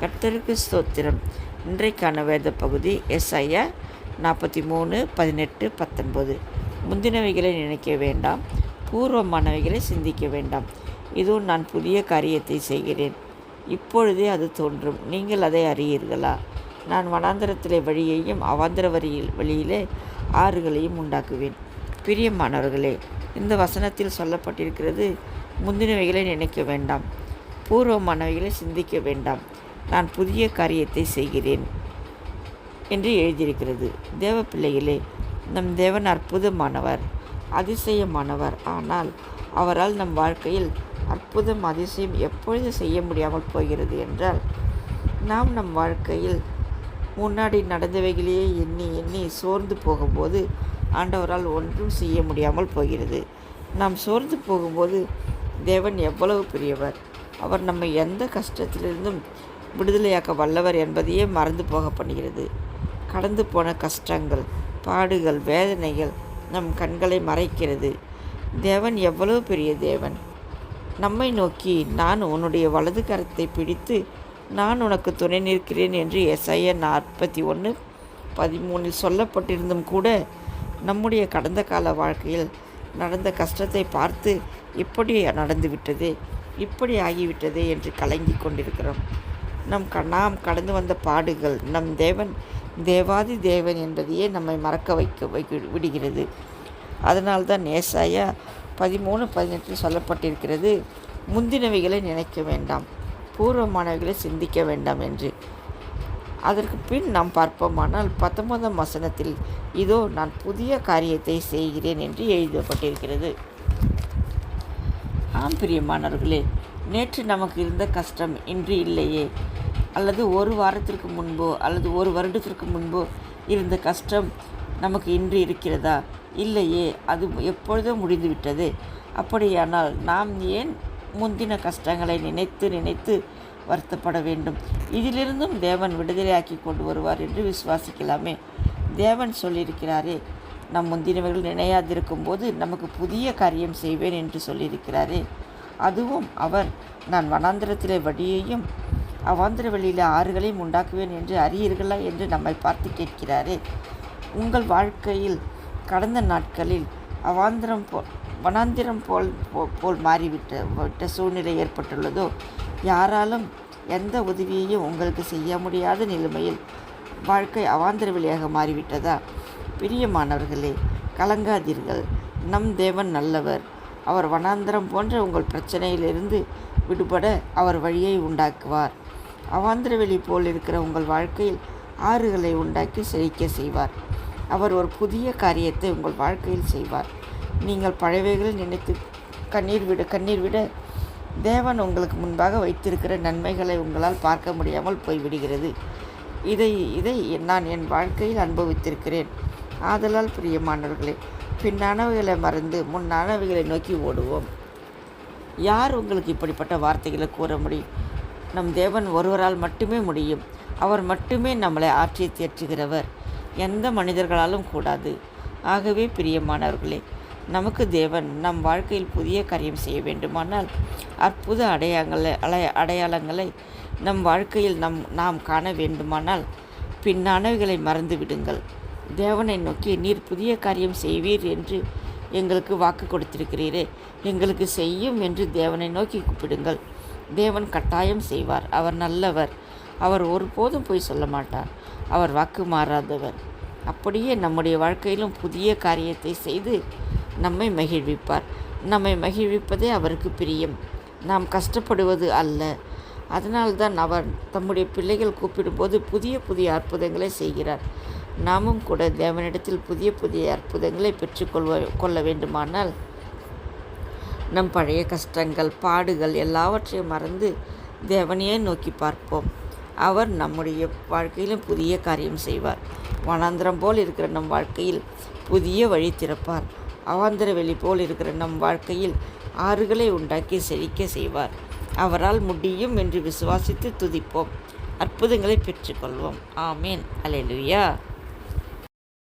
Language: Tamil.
கர்த்தருக்கு ஸ்தோத்திரம். இன்றைக்கான வேத பகுதி எஸ்ஐயா நாற்பத்தி மூணு பதினெட்டு பத்தொன்பது. முந்தினவைகளை நினைக்க வேண்டாம் பூர்வமானவைகளை சிந்திக்க வேண்டாம். இதுவும் நான் புதிய காரியத்தை செய்கிறேன். இப்பொழுதே அது தோன்றும். நீங்கள் அதை அறியீர்களா? நான் வனாந்தரத்திலே வழியையும் அவாந்தர வழியில் வழியிலே ஆறுகளையும் உண்டாக்குவேன். பிரியமானவர்களே இந்த வசனத்தில் சொல்லப்பட்டிருக்கிறது முந்தினவைகளை நினைக்க வேண்டாம் பூர்வமானவைகளை சிந்திக்க வேண்டாம். நான் புதிய காரியத்தை செய்கிறேன் என்று எழுதியிருக்கிறது. தேவப்பிள்ளைகளே நம் தேவன் அற்புதமானவர் அதிசயமானவர். ஆனால் அவரால் நம் வாழ்க்கையில் அற்புதம் அதிசயம் எப்பொழுது செய்ய முடியாமல் போகிறது என்றால் நாம் நம் வாழ்க்கையில் முன்னாடி நடந்தவைகளையே எண்ணி எண்ணி சோர்ந்து போகும்போது ஆண்டவரால் ஒன்றும் செய்ய முடியாமல் போகிறது. நாம் சோர்ந்து போகும்போது தேவன் எவ்வளவு பெரியவர். அவர் நம்மை எந்த கஷ்டத்திலிருந்தும் விடுதலையாக்க வல்லவர் என்பதையே மறந்து போக பண்ணுகிறது கடந்து போன கஷ்டங்கள் பாடுகள் வேதனைகள் நம் கண்களை மறைக்கிறது. தேவன் எவ்வளவு பெரிய தேவன்? நம்மை நோக்கி நான் உன்னுடைய வலது கரத்தை பிடித்து நான் உனக்கு துணை நிற்கிறேன் என்று எஸ்ஐய நாற்பத்தி ஒன்று பதிமூணில் சொல்லப்பட்டிருந்தும் கூட நம்முடைய கடந்த கால வாழ்க்கையில் நடந்த கஷ்டத்தை பார்த்து இப்படி நடந்துவிட்டதே இப்படி ஆகிவிட்டதே என்று கலங்கி கொண்டிருக்கிறோம். நம் க நாம் கடந்து வந்த பாடுகள் நம் தேவன் தேவாதி தேவன் என்பதையே நம்மை மறக்க வைக்க வைக்க விடுகிறது. அதனால்தான் ஏசாயா பதிமூணு பதினெட்டில் சொல்லப்பட்டிருக்கிறது முந்தினவைகளை நினைக்க வேண்டாம் பூர்வமானவைகளை சிந்திக்க வேண்டாம் என்று. அதற்கு பின் நாம் பார்ப்போமானால் பத்தொன்பதாம் வசனத்தில் இதோ நான் புதிய காரியத்தை செய்கிறேன் என்று எழுதப்பட்டிருக்கிறது. ஆம் பிரியமானவர்களே நேற்று நமக்கு இருந்த கஷ்டம் இன்று இல்லையே. அல்லது ஒரு வாரத்திற்கு முன்போ அல்லது ஒரு வருடத்திற்கு முன்போ இருந்த கஷ்டம் நமக்கு இன்று இருக்கிறதா? இல்லையே அது எப்பொழுதோ முடிந்துவிட்டது. அப்படியானால் நாம் ஏன் முந்தின கஷ்டங்களை நினைத்து நினைத்து வருத்தப்பட வேண்டும்? இதிலிருந்தும் தேவன் விடுதலையாக்கி கொண்டு வருவார் என்று விசுவாசிக்கலாமே. தேவன் சொல்லியிருக்கிறாரே நம் முந்தினவர்கள் நினையாதிருக்கும் போது நமக்கு புதிய காரியம் செய்வேன் என்று சொல்லியிருக்கிறாரே. அதுவும் அவர் நான் வனாந்திரத்திலே வடியையும் அவாந்திர வெளியில் ஆறுகளையும் உண்டாக்குவேன் என்று அறியீர்களா என்று நம்மை பார்த்து கேட்கிறாரே. உங்கள் வாழ்க்கையில் கடந்த நாட்களில் அவாந்திரம் போ வனாந்திரம் போல் போல் மாறிவிட்ட விட்ட சூழ்நிலை ஏற்பட்டுள்ளதோ? யாராலும் எந்த உதவியையும் உங்களுக்கு செய்ய முடியாத நிலைமையில் வாழ்க்கை அவாந்திர வெளியாக மாறிவிட்டதா? பிரியமானவர்களே கலங்காதீர்கள். நம் தேவன் நல்லவர். அவர் வனாந்திரம் போன்ற உங்கள் பிரச்சனையிலிருந்து விடுபட அவர் வழியை உண்டாக்குவார். அவாந்திர வெளி போல் இருக்கிற உங்கள் வாழ்க்கையில் ஆறுகளை உண்டாக்கி செழிக்க செய்வார். அவர் ஒரு புதிய காரியத்தை உங்கள் வாழ்க்கையில் செய்வார். நீங்கள் பழவைகளை நினைத்து கண்ணீர் விட கண்ணீர் விட தேவன் உங்களுக்கு முன்பாக வைத்திருக்கிற நன்மைகளை உங்களால் பார்க்க முடியாமல் போய்விடுகிறது. இதை இதை நான் என் வாழ்க்கையில் அனுபவித்திருக்கிறேன். ஆதலால் பிரியமானவர்களே பின்னானவைகளை மறந்து முன்னானவைகளை நோக்கி ஓடுவோம். யார் உங்களுக்கு இப்படிப்பட்ட வார்த்தைகளை கூற முடியும்? நம் தேவன் ஒருவரால் மட்டுமே முடியும். அவர் மட்டுமே நம்மளை ஆற்றி தேற்றுகிறவர். எந்த மனிதர்களாலும் கூடாது. ஆகவே பிரியமானவர்களே நமக்கு தேவன் நம் வாழ்க்கையில் புதிய காரியம் செய்ய வேண்டுமானால் அற்புத அடையாளங்களை அலை அடையாளங்களை நம் வாழ்க்கையில் நம் நாம் காண வேண்டுமானால் பின்னானவைகளை மறந்து விடுங்கள். தேவனை நோக்கி நீர் புதிய காரியம் செய்வீர் என்று எங்களுக்கு வாக்கு கொடுத்திருக்கிறீரே. எங்களுக்கு செய்யும் என்று தேவனை நோக்கி கூப்பிடுங்கள். தேவன் கட்டாயம் செய்வார். அவர் நல்லவர். அவர் ஒருபோதும் போய் சொல்ல மாட்டார். அவர் வாக்கு மாறாதவர். அப்படியே நம்முடைய வாழ்க்கையிலும் புதிய காரியத்தை செய்து நம்மை மகிழ்விப்பார். நம்மை மகிழ்விப்பதே அவருக்கு பிரியம். நாம் கஷ்டப்படுவது அல்ல. அதனால்தான் அவர் தம்முடைய பிள்ளைகள் கூப்பிடும்போது புதிய புதிய அற்புதங்களை செய்கிறார். நாமும் கூட தேவனிடத்தில் புதிய புதிய அற்புதங்களை பெற்றுக்கொள்வ கொள்ள வேண்டுமானால் நம் பழைய கஷ்டங்கள் பாடுகள் எல்லாவற்றையும் மறந்து தேவனையே நோக்கி பார்ப்போம். அவர் நம்முடைய வாழ்க்கையிலும் புதிய காரியம் செய்வார். வனாந்திரம் போல் இருக்கிற நம் வாழ்க்கையில் புதிய வழி திறப்பார். அவாந்திர வெளி போல் இருக்கிற நம் வாழ்க்கையில் ஆறுகளை உண்டாக்கி செழிக்க செய்வார். அவரால் முடியும் என்று விசுவாசித்து துதிப்போம். அற்புதங்களை பெற்றுக்கொள்வோம் ஆமேன். அலைலுயா